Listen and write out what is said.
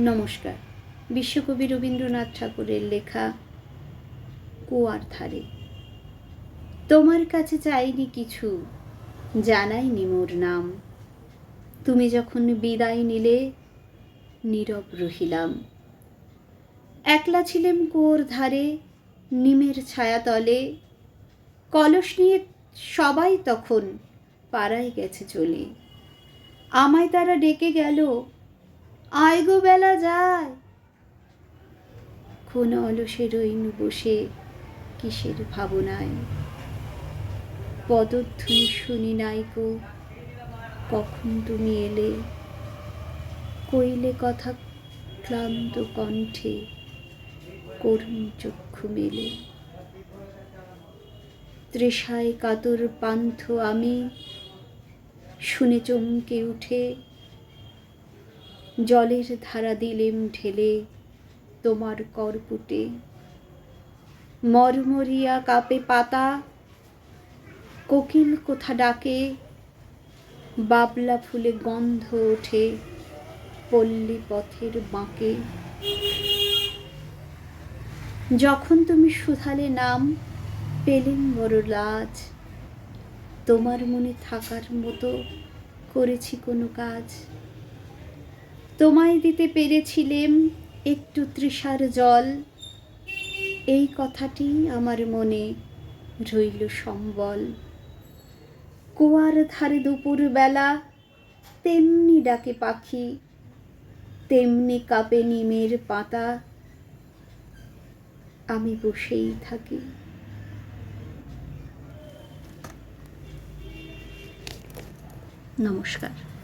নমস্কার। বিশ্বকবি রবীন্দ্রনাথ ঠাকুরের লেখা কুয়ার ধারে। তোমার কাছে চাইনি কিছু, জানাইনি মোর নাম। তুমি যখন বিদায় নিলে, নীরব রহিলাম। একলা ছিলেম কুয়োর ধারে, নিমের ছায়াতলে। কলস নিয়ে সবাই তখন পাড়ায় গেছে চলে। আমায় তারা ডেকে গেল আয় গো বেলা যায়। কোন অলসে রইনু বসে কিসের ভাবনায়? পদধ্বনি শুনি নাই গো, কখন তুমি এলে? কইলে কথা ক্লান্ত কণ্ঠে, করুণ চক্ষু মেলে। তৃষায় কাতর পান্থ আমি, শুনে চমকে উঠে জলের ধারা দিলেম ঢেলে তোমার করপুটে মরমরিয়া কাপে পাতা, কোকিল কোথা ডাকে, বাবলা ফুলে গন্ধ ওঠে পল্লী পথের বাঁকে। যখন তুমি শুধালে নাম, পেলেন বড় লাজ। তোমার মনে থাকার মতো করেছি কোনো কাজ। তোমায় দিতে পেরেছিলেম একটু তৃষার জল। এই কথাটি আমার মনে রইল সম্বল। কুয়ার ধারে দুপুর বেলা তেমনি ডাকে পাখি, তেমনি কাপে নিমের পাতা। আমি বসেই থাকি। নমস্কার।